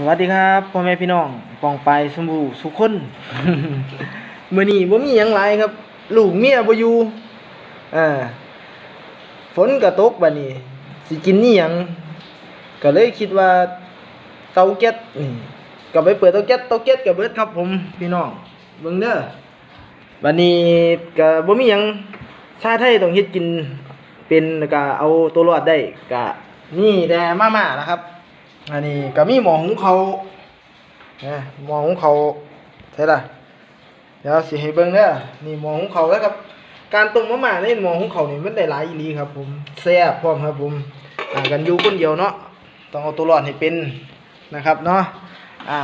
สวัสดีครับพ่อแม่พี่น้องปองไปสมบูสุขคนมื้อนี้บ่มีหยังหลายครับ ลูกเมียบ่อยู่อ่าฝนก็ตกบัดนี้สิกินนี่หยังก็เลยคิดว่าเตาแก๊สนี่ก็ไปเปิดเตาแก๊สเตาแก๊สก็เบิดครับผมพี่น้องเบิ่งเด้อบัดนี้ก็บ่มีหยังชาไทยต้องเฮ็ดกินเป็นก็เอาตัวรอดได้ก็นี่แต่มาม่านะครับ อันนี้ก็มีหมอหุงเขาวนะหมอหุงเขาใช่ละเดี๋ยวสิให้เบิ่งเด้อนี่หมอหุงเขาแล้วครับ การต้มมะม่าในหมอหุงเขาวนี่มันได้หลายอีหลีครับผมแซ่บพร้อมครับผมอ่ากันอยู่คนเดียวเนาะต้องเอาตัวรอดให้เป็นนะครับเนาะอ่า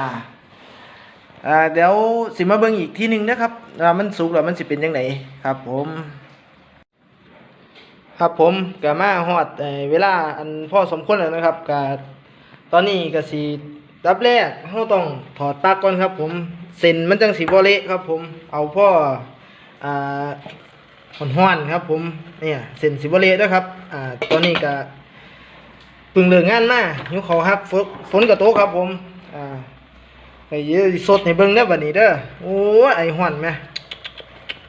อ่าเดี๋ยวสิมาเบิ่งอีกทีหนึ่งนะครับว่ามันสุกแล้วมันสิเป็นจังไดครับผมครับผมก็มาฮอดเอ่อเวลาอันพ่อสมควรแล้วนะครับก็ ตอนนี้ก็สิรับแรกเราต้องถอดปลั๊กก่อนครับ ผมเส้นมันจังสิบ่เละครับ ผมเอาพ่ออ่าห้อนๆครับ ผมเนี่ยเส้นสิบ่เละด้วยครับอ่าตอนนี้ก็เพึ่งเลิกงานมาหิวข้าวครับฝนฝนก็ตกครับ ผมอ่าไอ้เยอะสดให้เบิ่งเด้อบัดนี้เด้อโอ้ยไอ้ห้อนแม่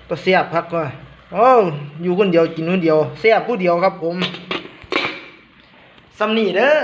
ก็เสียบพักก่อนโอ้อยู่คนเดียวกินคนเดียวเสียบผู้เดียวครับ ผมซ้ำนี่เด้อ